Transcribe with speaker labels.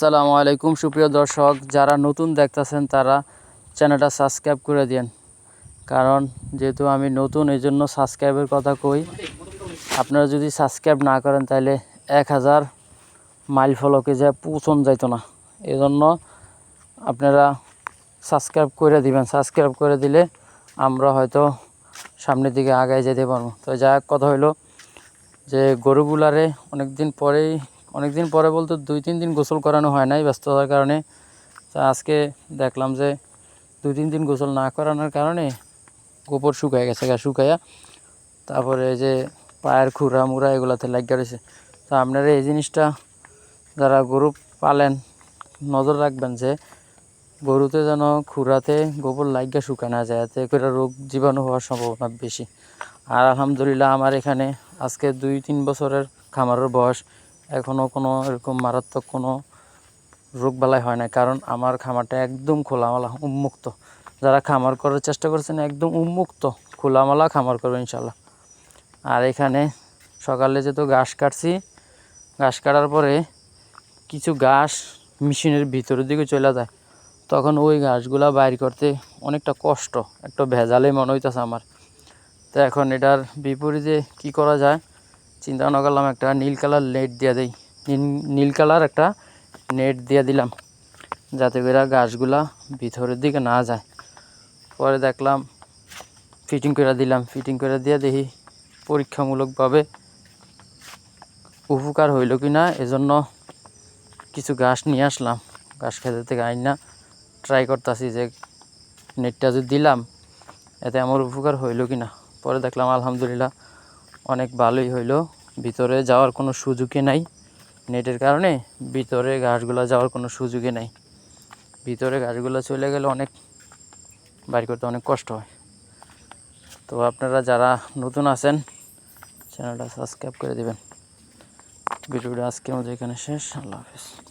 Speaker 1: আসসালামু আলাইকুম, সুপ্রিয় দর্শক, যারা নতুন দেখতেছেন তারা চ্যানেলটা সাবস্ক্রাইব করে দিন কারণ যেহেতু আমি নতুন এই জন্য সাবস্ক্রাইবের কথা কই। আপনারা যদি সাবস্ক্রাইব না করেন, তাহলে এক হাজার মাইল ফলকে যা পৌঁছন যাইতো না। এই জন্য আপনারা সাবস্ক্রাইব করে দিবেন। সাবস্ক্রাইব করে দিলে আমরা হয়তো সামনের দিকে আগায় যেতে পারব। তো যা কথা হইল যে গরুগুলারে অনেক দিন পরেই অনেক দিন পরে বলতে দুই, তিন দিন গোসল করানো হয় নাই ব্যস্ততার কারণে। তা আজকে দেখলাম যে দুই, তিন দিন গোসল না করানোর কারণে গোবর শুকায় গেছে গা শুকাইয়া তারপরে যে পায়ের খুরা মুড়া এগুলাতে লাগিয়ে রয়েছে। তো আপনারা এই জিনিসটা যারা গরু পালেন, নজর রাখবেন যে গরুতে যেন খুরাতে গোবর লাগিয়ে শুকায় না যায়, এতে করে রোগ জীবাণু হওয়ার সম্ভাবনা বেশি। আর আলহামদুলিল্লাহ আমার এখানে আজকে দুই, তিন বছরের খামারের বয়স। এখনও কোনো এরকম মারাত্মক কোনো রোগবালাই হয় না কারণ আমার খামারটা একদম খোলামেলা, উন্মুক্ত। যারা খামার করার চেষ্টা করছেন, একদম উন্মুক্ত, খোলামেলা খামার করবে ইনশাল্লাহ আর এখানে সকালে যেহেতু ঘাস কাটছি, ঘাস কাটার পরে কিছু ঘাস মেশিনের ভিতরের দিকে চলে যায়। তখন ওই ঘাসগুলা বাইর করতে অনেকটা কষ্ট, একটা ভেজালে মনে হইতেছে আমার। তো এখন এটার বিপরীতে কি করা যায়? চিন্তা ভাবনা করলাম একটা নীল কালার নেট দিয়ে দিই। নীল- কালার একটা নেট দিয়ে দিলাম, যাতে করে গাছগুলা ভিতরের দিকে না যায়। পরে দেখলাম ফিটিং করে দিলাম। ফিটিং করে দিয়ে দেখি পরীক্ষামূলকভাবে উপকার হইল কি না এজন্য কিছু ঘাস নিয়ে আসলাম। ঘাস খেতে থেকে আইন না ট্রাই করতেছি যে নেটটা যদি দিলাম, এতে আমার উপকার হইল কি না পরে দেখলাম আলহামদুলিল্লাহ অনেক ভালোই হইল। ভিতরে যাওয়ার কোনো সুযোগই নাই। নেটের কারণে ভিতরে ঘাসগুলো যাওয়ার কোনো সুযোগই নাই। ভিতরে ঘাসগুলো চলে গেলে অনেক, বাইর করতে অনেক কষ্ট হয়। তো আপনারা যারা নতুন আছেন, চ্যানেলটা সাবস্ক্রাইব করে দেবেন। ভিডিওটা আজকের মধ্যে এখানে শেষ। আল্লাহ হাফিজ।